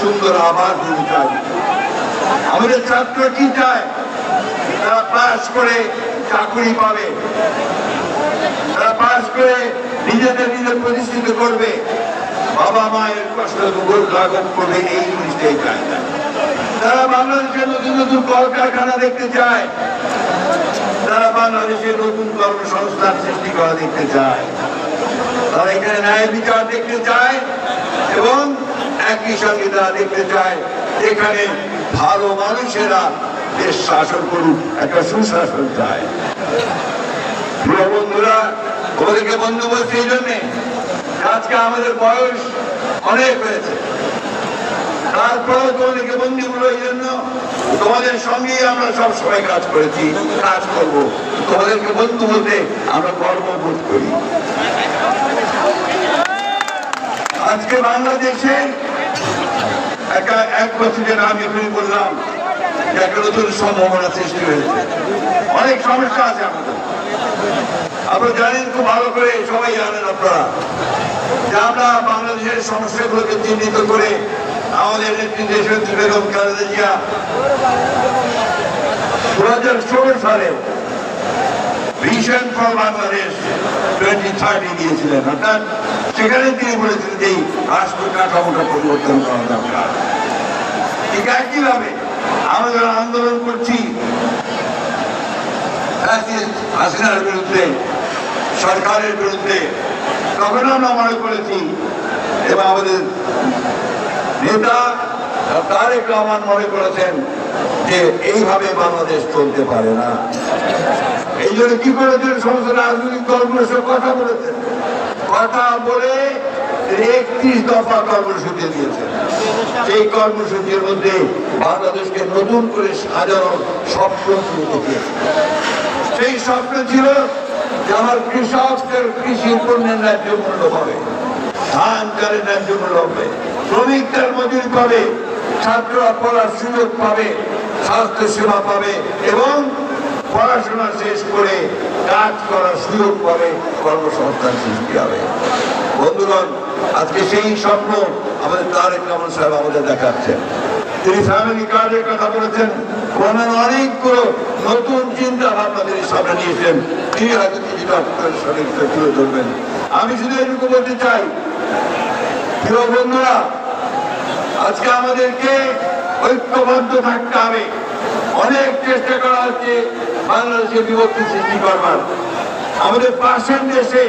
সুন্দর আবাস দিতে চাই। আমাদের ছাত্র কি চায়? তারা পাস করে চাকরি পাবে। তারা পাস করে নিজেদের নিজে প্রতিষ্ঠিত করবে। বাবা মায়ের কষ্ট লাঘব করবে, এই জিনিসটাই চায়। না তারা বাংলাদেশের নতুন নতুন কলকারখানা দেখতে চায়। তারা বাংলাদেশের নতুন কর্মসংস্থান সৃষ্টি করা দেখতে চায়। তারা এখানে ন্যায় বিচার দেখতে চায় এবং একই সঙ্গে তারা দেখতে চায়, এখানে ভালো মানুষেরা দেশ শাসন করুক, একটা সুশাসন চায়। প্রিয় বন্ধুরা, ওদেরকে বন্ধু বলছি এই জন্যে আজকে আমাদের বয়স অনেক হয়েছে। তারপরেও তোমাদেরকে বন্দি হলো এই জন্য, তোমাদের সঙ্গে আমরা সব সময় কাজ করেছি, কাজ করব। তোমাদেরকে বন্ধু বলতে আমরা গর্ববোধ করি। আজকে বাংলাদেশে একটা এক বছরের আমি এখনই বললাম একটা নতুন সম্ভাবনা সৃষ্টি হয়েছে। অনেক সমস্যা আছে আমাদের। আপনারা জানেন খুব ভালো করে, সবাই জানেন আপনারা, যে আমরা বাংলাদেশের সমস্যাগুলোকে চিহ্নিত করে আমাদের দেশের বেগম খালেদা জিয়া দু হাজার ষোলো সালে vision for Bangladesh twenty thirty দিয়েছিলেন অর্থাৎ সেখানে তিনি বলেছিলেন যে এই রাষ্ট্র কাঠামোটা পরিবর্তন করা দরকার। ঠিক একইভাবে আমরা যারা আন্দোলন করছি হাসিনার বিরুদ্ধে, সরকারের বিরুদ্ধে তখন আমরা মনে করেছি, এবং আমাদের নেতা, তারেক রহমান মনে করেছেন যে এইভাবে বাংলাদেশ চলতে পারে না। এই জন্য কি করেছেন সমস্ত রাজনৈতিক দলগুলোর সাথে কথা বলেছেন কথা বলে একত্রিশ দফা কর্মসূচি দিয়েছেন সেই কর্মসূচির মধ্যে বাংলাদেশকে নতুন করে সাজানোর স্বপ্ন শুরু দেখিয়েছে সেই স্বপ্ন ছিল যে আমার কৃষকদের কৃষি পণ্যের ন্যায্য মূল্য হবে ধান চালের ন্যায্য মূল্য হবে শ্রমিকদের মজুরি পাবে ছাত্ররা পড়ার সুযোগ পাবে, স্বাস্থ্য সেবা পাবে এবং পড়াশোনা শেষ করে কাজ করার সুযোগ পাবে, কর্মসংস্থান সৃষ্টি হবে। বন্ধুগণ, আজকে সেই স্বপ্ন আমাদের তারেক রহমান সাহেব আমাদের দেখাচ্ছেন। তিনি ফ্যামিলি কার্ডের কথা বলেছেন ওনার অনেকগুলো নতুন চিন্তা ভাবনা তিনি সামনে নিয়েছেন। তিনি হয়তো কিছুটা আপনাদের সঙ্গে তুলে ধরবেন। আমি শুধু এটুকু বলতে চাই, প্রিয় বন্ধুরা আজকে আমাদেরকে ঐক্যবদ্ধ থাকতে হবে। অনেক চেষ্টা করা হচ্ছে বাংলাদেশে বিভক্তি সৃষ্টি করবার। আমাদের পাশের দেশে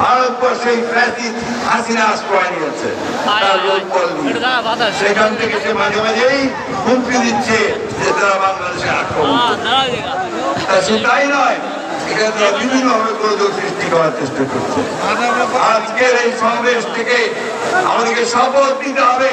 ভারতবর্ষে ফ্যাসিস্ট হাসিনা আশ্রয় নিয়েছে তার লোকবল নিয়ে। সেখান থেকে সে মাঝে মাঝেই হুমকি দিচ্ছে যে তারা বাংলাদেশে আক্রমণ সে তাই নয় এখানে তারা বিভিন্ন গোলযোগ সৃষ্টি করার চেষ্টা করছে। আজকের এই সমাবেশ থেকে আমাদেরকে শপথ দিতে হবে।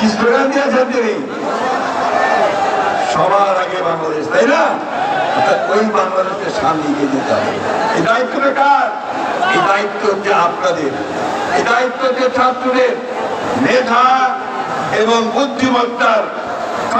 কি সবার আগে বাংলাদেশ, তাই না? ওই বাংলাদেশকে যেতে হবে। এই দায়িত্বটা এই দায়িত্ব আপনাদের। এই দায়িত্ব হচ্ছে ছাত্রদের। মেধা এবং বুদ্ধিমত্তার